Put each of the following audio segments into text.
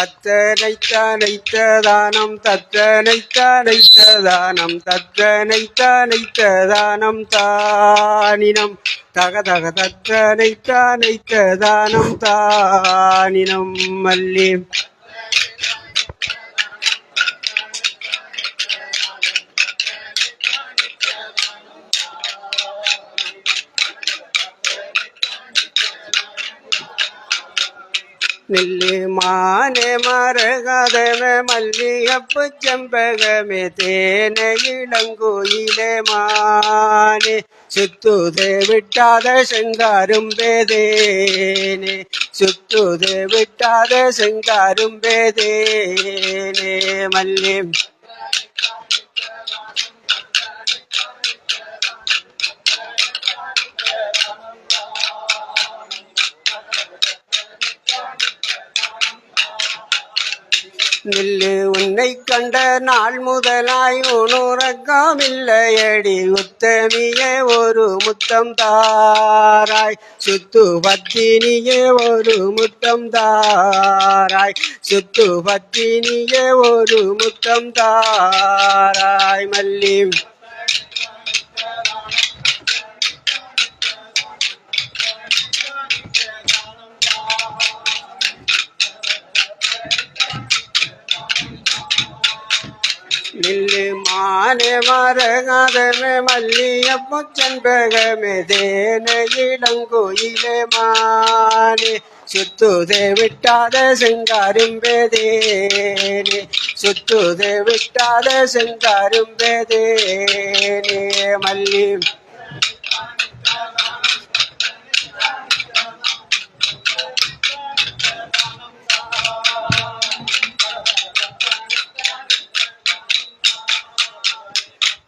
தத்தனைத்தனைத்ததானம் தத்தனைத்தனைத்ததானம் தத்தனைத்தனைத்ததானம் தானினம். தக தக தத்தனைத்தனைத்ததானம் தானினம் மல்லி. நெல்லு மானே மரகதமே மல்லிகப்பு செம்பகமே தேனே இளங்கோயிலே மானே சுத்துதே விட்டாத செங்காரும் பேதேனே சுத்துதே விட்டாத செங்காரும் பேதேனே நில்லு உன்னை கண்ட நாள் முதலாய் உணுறக்கமில்லையடி உத்தமியே ஒரு முத்தம் தாராய். சுத்து பத்தினியே ஒரு முத்தம் தாராய். சுத்து பத்தினியே ஒரு முத்தம் தாராய். நில்லு மானே மரகதமே மல்லியப்பு செண்பகமே தேன இளங்கோயிலே மானே. சுத்துதே விட்டாத செங்காரும்பேதேனே சுத்துதே விட்டாத செங்காரும்பேதேனே மல்லி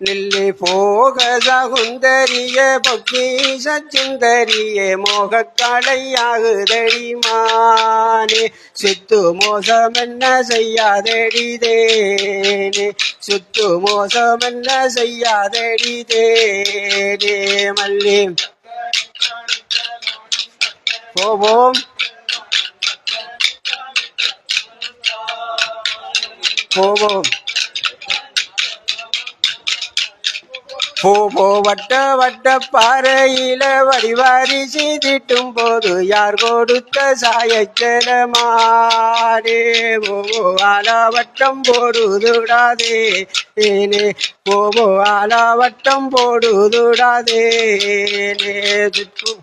நில்லி போக சகுந்தரிய பொக்கீச சுந்தரியே மோகக்கலையாகுதடி மானே. சுத்து மோசம் என்ன செய்யாதடி தேனே. சுத்து மோசம் என்ன செய்யாதடி தேனே. மல்லி. போவோம். போவோம். போ வட்ட வட்ட பாறையில வடிவாரி செய்திட்டும் போது யார் கொடுத்த சாயச்சலமானே ஓ ஆலவட்டம் போடுதுடாதே. ஏனே போவோ ஆலவட்டம் போடுதுடாதே. சுற்றும்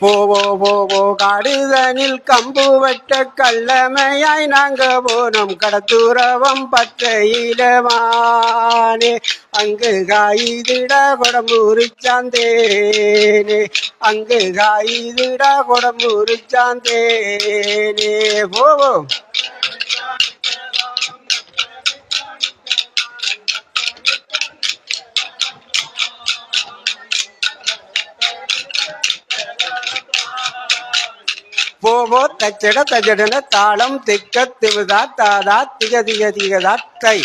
போவோ போவோ காடுதனில் கம்பு வெட்ட கல்லமையாய் நாங்க போனோம். கடத்துறவம் பச்சையிலமானே அங்கு காயுதுட கொடம்பூரி சாந்தேனே அங்கு காயுதுட கொடம்பூரி சாந்தேனே. போவோம் போவோ தச்சட தஜடன தாளம் திக்க திவுதா தாதா திக திக திகதா தை.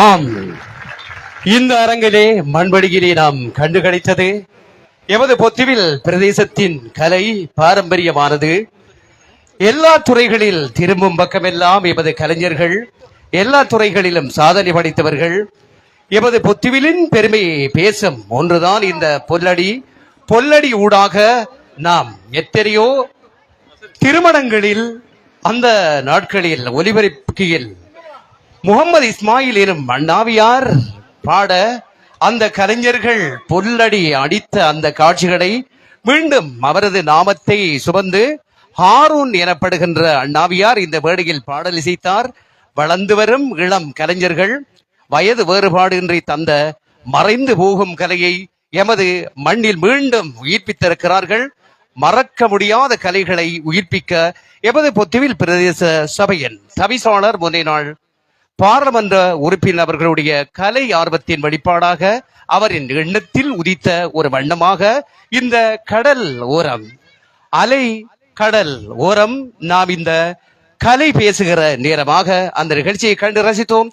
ஆம். இந்த அரங்கிலே மண்படியிலே நாம் கண்டு கிடைத்தது எமது பொத்துவில் பிரதேசத்தின் கலை பாரம்பரியமானது. எல்லா துறைகளில் திரும்பும் பக்கமெல்லாம் எமது கலைஞர்கள் எல்லா துறைகளிலும் சாதனை படைத்தவர்கள். எமது பொத்துவிலின் பெருமையை பேசும் ஒன்றுதான் இந்த பொல்லடி. பொல்லடி ஊடாக நாம் எத்தனையோ திருமணங்களில் அந்த நாட்களில் ஒலிபரப்புகையில் முகமது இஸ்மாயில் எனும் அண்ணாவியார் பாட அந்த கலைஞர்கள் பொல்லடி அடித்த அந்த காட்சிகளை மீண்டும் அவரது நாமத்தை சுமந்து ஹாரூன் எனப்படுகின்ற அண்ணாவியார் இந்த வேடையில் பாடல் இசைத்தார். வளர்ந்து வரும் இளம் கலைஞர்கள் வயது வேறுபாடின்றி தந்த மறைந்து போகும் கலையை எமது மண்ணில் மீண்டும் உயிர்ப்பித்திருக்கிறார்கள். மறக்க முடியாத கலைகளை உயிர்ப்பிக்க எமது பொத்துவில் பிரதேச சபையின் தவிசாளர் முன்னே நாள் பாராளுமன்ற உறுப்பினர்களுடைய கலை ஆர்வத்தின் வெளிப்பாடாக அவரின் எண்ணத்தில் உதித்த ஒரு வண்ணமாக இந்த கடல் ஓரம் அலை கடல் ஓரம் நாம் இந்த கலை பேசுகிற நேரமாக அந்த நிகழ்ச்சியை கண்டு ரசித்தோம்.